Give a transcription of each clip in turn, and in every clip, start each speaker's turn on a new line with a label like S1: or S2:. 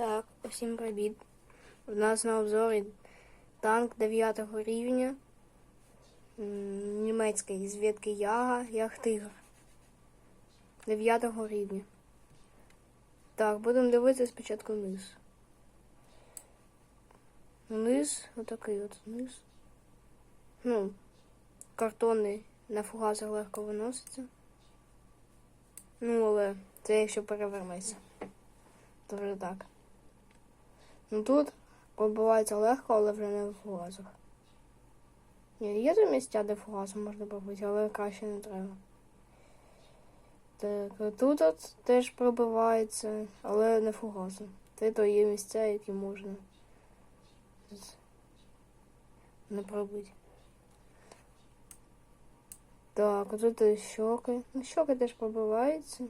S1: Так, усім привіт. У нас на обзорі танк 9 рівня німецький з ветки Яга, Ях Тигр. 9 рівня. Так, будемо дивитися спочатку низ. Низ, отакий от низ. Ну, картонний на фугасах легко виноситься. Ну, але це якщо перевернеться. То вже так. Ну тут пробивається легко, але вже не в фугасах. Ні, є тут місця, де фугасом можна пробити, але краще не треба. Так, тут от теж пробивається, але не фугасом. Це то є місця, які можна не пробити. Так, тут щоки. Ну, щоки теж пробиваються.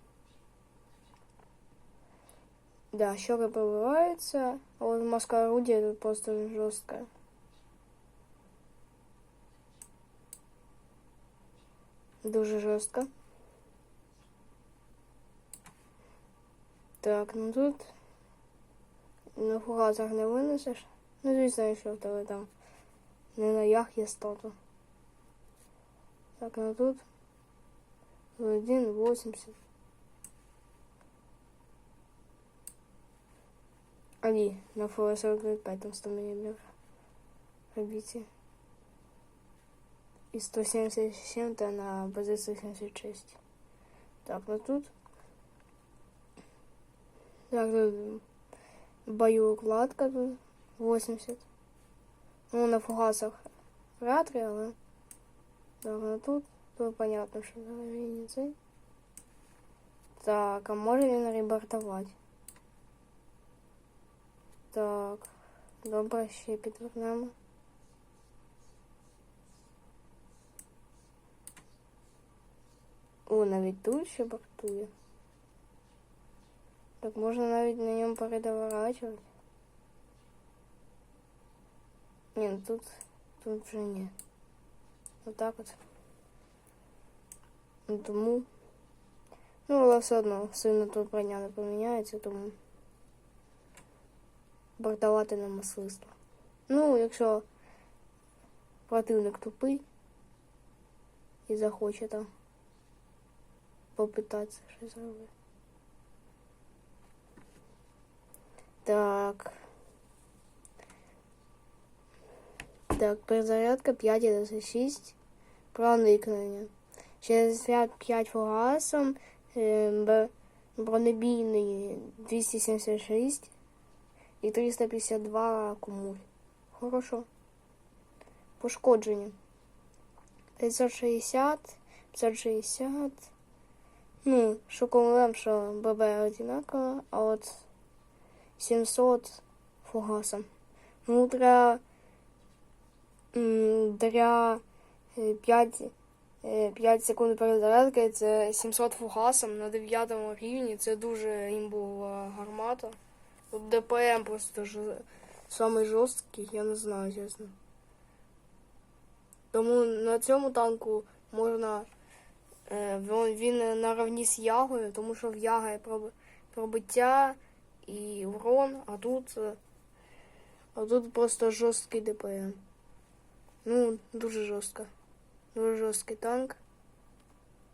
S1: Да, щека пробивается, а вот маска орудия тут просто жесткая. Дуже жорстко. Так, ну тут на фугасах не винесеш. Ну, звісно, якщо в тебе там не на ях є стату. Так, ну тут 1,80. А ні, на фула 45 там 100 мм пробитие. И 177 то на позиции 76. Так, ну тут. Так, тут боеукладка тут 80. Ну, на фугасах вряд ли, але. Так, ну тут, тут понятно, що не цей. Так, а може він ребортувати? Так, добре, ще підвернемо. О, навіть тут ще бортує. Так можна навіть на ньому передоворачувати. Ні, ну тут, тут вже ні. Отак от. Ну, тому. Ну, але все одно сильно тут броня не поміняється, тому бортувати на мисливство. Ну, якщо противник тупий і захоче там попитатися щось зробити. Так. Так, перезарядка 5,6. Проникнення. Через 5 фугасом. е, Бронебійний 276 і 352 кумуль. Хорошо. Пошкодження. 560, 560. Ну, що кумулем, що ББ одинаково, а от 700 фугасом. Ну, для, для е, 5, 5 секунд перезарядки це 700 фугасом на 9 рівні. Це дуже імбова гармата. ДПМ просто ж... самий жорсткий, я не знаю, чесно. Тому на цьому танку можна. Е, він, він на равні з ягою, тому що в яга є проб- пробиття і урон, а тут. е, А тут просто жорсткий ДПМ. Ну, дуже жорстко. Дуже жорсткий танк.